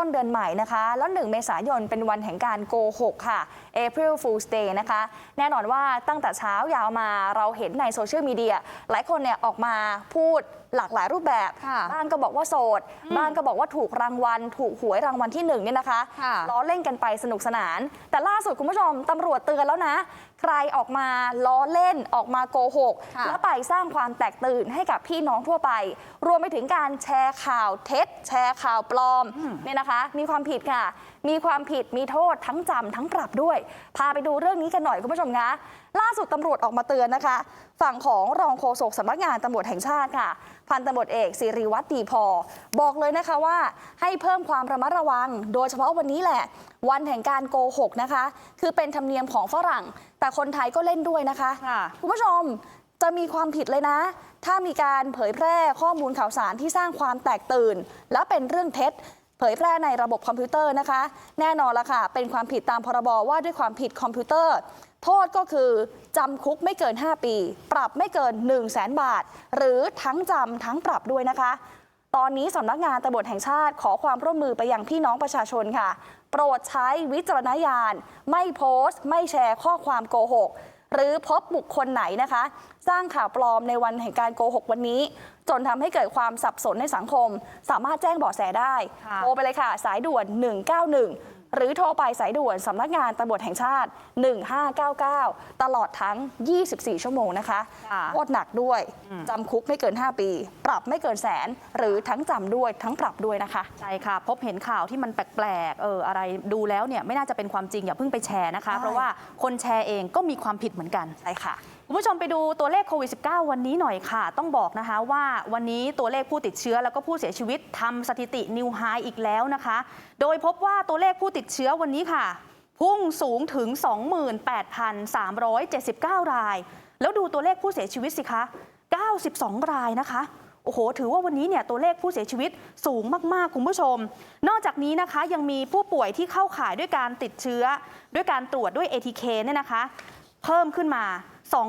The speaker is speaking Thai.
ต้นเดือนใหม่นะคะ แล้ว 1 เมษายนเป็นวันแห่งการโกหกค่ะ April Fool's Day นะคะ แน่นอนว่าตั้งแต่เช้ายาวมาเราเห็นในโซเชียลมีเดียหลายคนเนี่ยออกมาพูดหลากหลายรูปแบบ ค่ะบ้างก็บอกว่าโสด บ้างก็บอกว่าถูกรางวัล ถูกหวยรางวัลที่หนึ่งเนี่ยนะคะค่ะ ล้อเล่นกันไปสนุกสนาน แต่ล่าสุดคุณผู้ชมตำรวจเตือนแล้วนะ ใครออกมาล้อเล่นออกมาโกหก ค่ะ แล้วไปสร้างความแตกตื่นให้กับพี่น้องทั่วไป รวมไปถึงการแชร์ข่าวเท็จ แชร์ข่าวปลอมเนี่ยนะคะมีความผิดค่ะ มีความผิดมีโทษทั้งจำทั้งปรับด้วย พาไปดูเรื่องนี้กันหน่อยคุณผู้ชมนะล่าสุดตำรวจออกมาเตือนนะคะ ฝั่งของรองโฆษกสำนักงานตำรวจแห่งชาติค่ะ พันตำรวจเอกสิริวัตรดีพอ บอกเลยนะคะว่าให้เพิ่มความระมัดระวัง โดยเฉพาะวันนี้แหละ วันแห่งการโกหกนะคะ คือเป็นธรรมเนียมของฝรั่ง แต่คนไทยก็เล่นด้วยนะคะค่ะคุณผู้ชมจะมีความผิดเลยนะ ถ้ามีการเผยแพร่ข้อมูลข่าวสารที่สร้างความแตกตื่น และเป็นเรื่องเท็จ เผยแพร่ในระบบคอมพิวเตอร์นะคะ แน่นอนละค่ะ เป็นความผิดตามพรบว่าด้วยความผิดคอมพิวเตอร์ โทษก็คือจำคุกไม่เกิน 5 ปี ปรับไม่เกิน 1 0 0 0 0แสนบาท หรือทั้งจำทั้งปรับด้วยนะคะ ตอนนี้สำนักงานตำรวจแห่งชาติขอความร่วมมือไปยังพี่น้องประชาชนค่ะ โปรดใช้วิจารณญาณ ไม่โพสต์ ไม่แชร์ข้อความโกหก หรือพบบุคคลไหนนะคะ สร้างข่าวปลอมในวันแห่งการโกหกวันนี้ จนทำให้เกิดความสับสนในสังคม สามารถแจ้งเบาะแสได้ค่ะโทรไปเลยค่ะ สายด่วน 191 หรือโทรไปสายด่วนสำนักงานตำรวจแห่งชาติ 1599 ตลอดทั้ง 24 ชั่วโมงนะคะค่ะโทษหนักด้วยจำคุกไม่เกิน 5 ปี ปรับไม่เกินแสน หรือทั้งจำด้วยทั้งปรับด้วยนะคะ ใช่ค่ะ พบเห็นข่าวที่มันแปลกๆเอออะไรดูแล้วเนี่ยไม่น่าจะเป็นความจริงอย่าเพิ่งไปแชร์นะคะใช่เพราะว่าคนแชร์เองก็มีความผิดเหมือนกันใช่ค่ะคุณผู้ชมไปดูตัวเลขโควิด -19 วันนี้หน่อยค่ะ ต้องบอกนะคะว่าวันนี้ตัวเลขผู้ติดเชื้อแล้วก็ผู้เสียชีวิตทำสถิตินิวไฮอีกแล้วนะคะ โดยพบว่าตัวเลขผู้ติดเชื้อวันนี้ค่ะ พุ่งสูงถึง 28,379 ราย แล้วดูตัวเลขผู้เสียชีวิตสิคะ 92 รายนะคะโอ้โห ถือว่าวันนี้เนี่ยตัวเลขผู้เสียชีวิตสูงมาก ๆ คุณผู้ชม นอกจากนี้นะคะยังมีผู้ป่วยที่เข้าข่ายด้วยการติดเชื้อ ด้วยการตรวจด้วย ATK เนี่ยนะคะ เพิ่มขึ้นมา 2